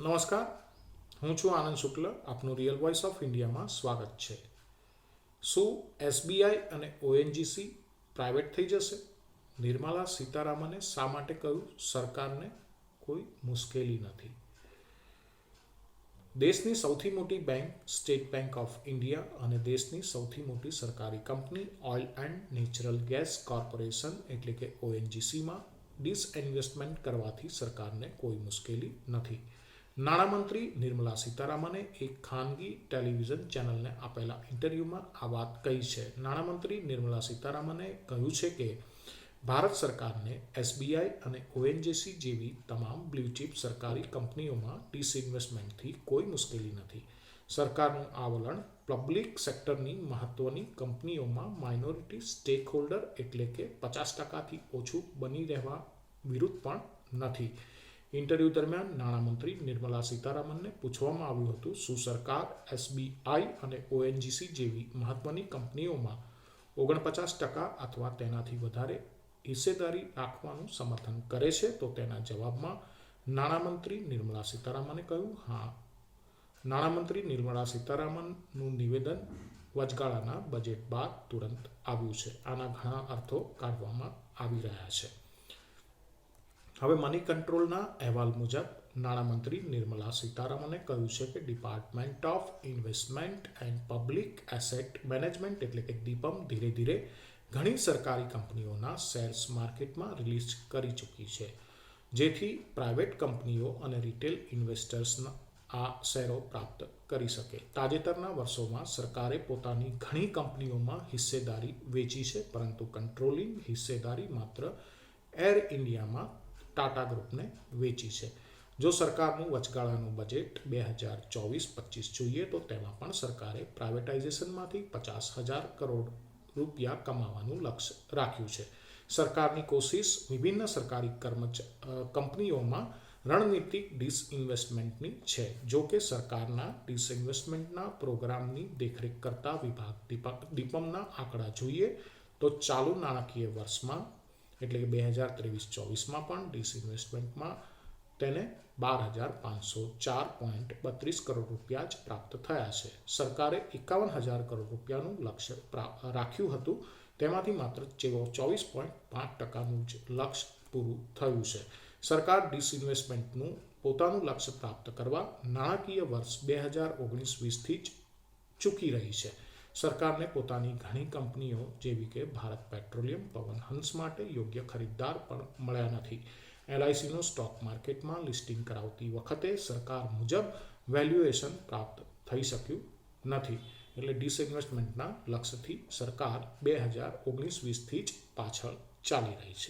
નમસ્કાર. હું છું આનંદ શુક્લ. આપનું રિયલ વોઇસ ઓફ ઇન્ડિયામાં સ્વાગત છે. શું એસબીઆઈ અને ઓએનજીસી પ્રાઇવેટ થઈ જશે? નિર્મલા સીતારામને શા માટે કહ્યું? સરકારને કોઈ મુશ્કેલી નથી. દેશની સૌથી મોટી bank, state bank of India અને દેશની સૌથી મોટી સરકારી company, oil and natural gas corporation એટલે કે ઓએનજીસીમાં ડિસઇન્વેસ્ટમેન્ટ કરવાથી સરકારને કોઈ મુશ્કેલી નથી. નાણામંત્રી નિર્મલા સીતારામને એક ખાનગી ટેલિવિઝન ચેનલને આપેલા ઇન્ટરવ્યૂમાં આ વાત કહી છે. નાણામંત્રી નિર્મલા સીતારામને કહ્યું છે કે, ભારત સરકારને એસબીઆઈ અને ઓએનજીસી જેવી તમામ બ્લુચિપ સરકારી કંપનીઓમાં ડિસઇન્વેસ્ટમેન્ટથી કોઈ મુશ્કેલી નથી. સરકારનું આ વલણ પબ્લિક સેક્ટરની મહત્વની કંપનીઓમાં માઇનોરિટી સ્ટેક હોલ્ડર એટલે કે પચાસ ટકાથી ઓછું બની રહેવા વિરુદ્ધ પણ નથી. ઇન્ટરવ્યૂ દરમિયાન નાણામંત્રી નિર્મલા સીતારામનને પૂછવામાં આવ્યું હતું, શું સરકાર એસબીઆઈ અને ઓએનજીસી જેવી મહત્વની કંપનીઓમાં ઓગણપચાસ ટકા અથવા તેનાથી વધારે હિસ્સેદારી રાખવાનું સમર્થન કરે છે? તો તેના જવાબમાં નાણામંત્રી નિર્મલા સીતારામને કહ્યું, હા. નાણામંત્રી નિર્મલા સીતારામનનું નિવેદન વચગાળાના બજેટ બાદ તુરંત આવ્યું છે. આના ઘણા અર્થો કાઢવામાં આવી રહ્યા છે. હવે મની કંટ્રોલના અહેવાલ મુજબ નાણામંત્રી નિર્મલા સીતારામને કહ્યું છે કે department of investment and public asset management એટલે કે દીપમ ધીરે ધીરે ઘણી સરકારી કંપનીઓના શેર્સ માર્કેટમાં રિલીઝ કરી ચૂકી છે. જેથી પ્રાઇવેટ કંપનીઓ અને રિટેલ ઇન્વેસ્ટર્સના આ શેરો પ્રાપ્ત કરી શકે. તાજેતરના વર્ષોમાં સરકારે પોતાની ઘણી કંપનીઓમાં હિસ્સેદારી વેચી છે, પરંતુ કંટ્રોલિંગ હિસ્સેદારી માત્ર એર ઇન્ડિયામાં ટાટા ગ્રુપને વેચી છે. જો સરકારનું વચગાળાનું બજેટ બે હજાર ચોવીસ પચીસ જોઈએ તો તેમાં પણ સરકારે પ્રાઇવેટાઇઝેશનમાંથી પચાસ હજાર કરોડ રૂપિયા કમાવાનું લક્ષ્ય રાખ્યું છે. સરકારની કોશિશ વિભિન્ન સરકારી કર્મચ કંપનીઓમાં રણનીતિક ડિસઇન્વેસ્ટમેન્ટની છે. જો કે સરકારના ડિસઇન્વેસ્ટમેન્ટના પ્રોગ્રામની દેખરેખ કરતા વિભાગ દીપક, દીપમના આંકડા જોઈએ તો ચાલુ નાણાકીય વર્ષમાં એટલે કે બે હજાર ત્રેવીસ ચોવીસમાં પણ ડિસઇન્વેસ્ટમેન્ટમાં તેને બાર હજાર પાંચસો ચાર પોઈન્ટ બત્રીસ કરોડ રૂપિયા જ પ્રાપ્ત થયા છે. સરકારે એકાવન હજાર કરોડ રૂપિયાનું લક્ષ્ય રાખ્યું હતું. તેમાંથી માત્ર ચોવીસ પોઈન્ટ પાંચ ટકાનું જ લક્ષ્ય પૂરું થયું છે. સરકાર ડિસઇન્વેસ્ટમેન્ટનું પોતાનું લક્ષ્ય પ્રાપ્ત કરવા નાણાકીય વર્ષ બે હજાર ઓગણીસ વીસથી જ ચૂકી રહી છે. સરકારને પોતાની ઘણી કંપનીઓ જેવી કે ભારત પેટ્રોલિયમ, પવન હંસ માટે યોગ્ય ખરીદદાર પણ મળ્યા નથી. એલઆઈસીનો સ્ટોક માર્કેટમાં લિસ્ટિંગ કરાવતી વખતે સરકાર મુજબ વેલ્યુએશન પ્રાપ્ત થઈ શક્યું નથી. એટલે ડિસઇન્વેસ્ટમેન્ટના લક્ષ્યથી સરકાર બે હજાર ઓગણીસ વીસથી જ પાછળ ચાલી રહી છે.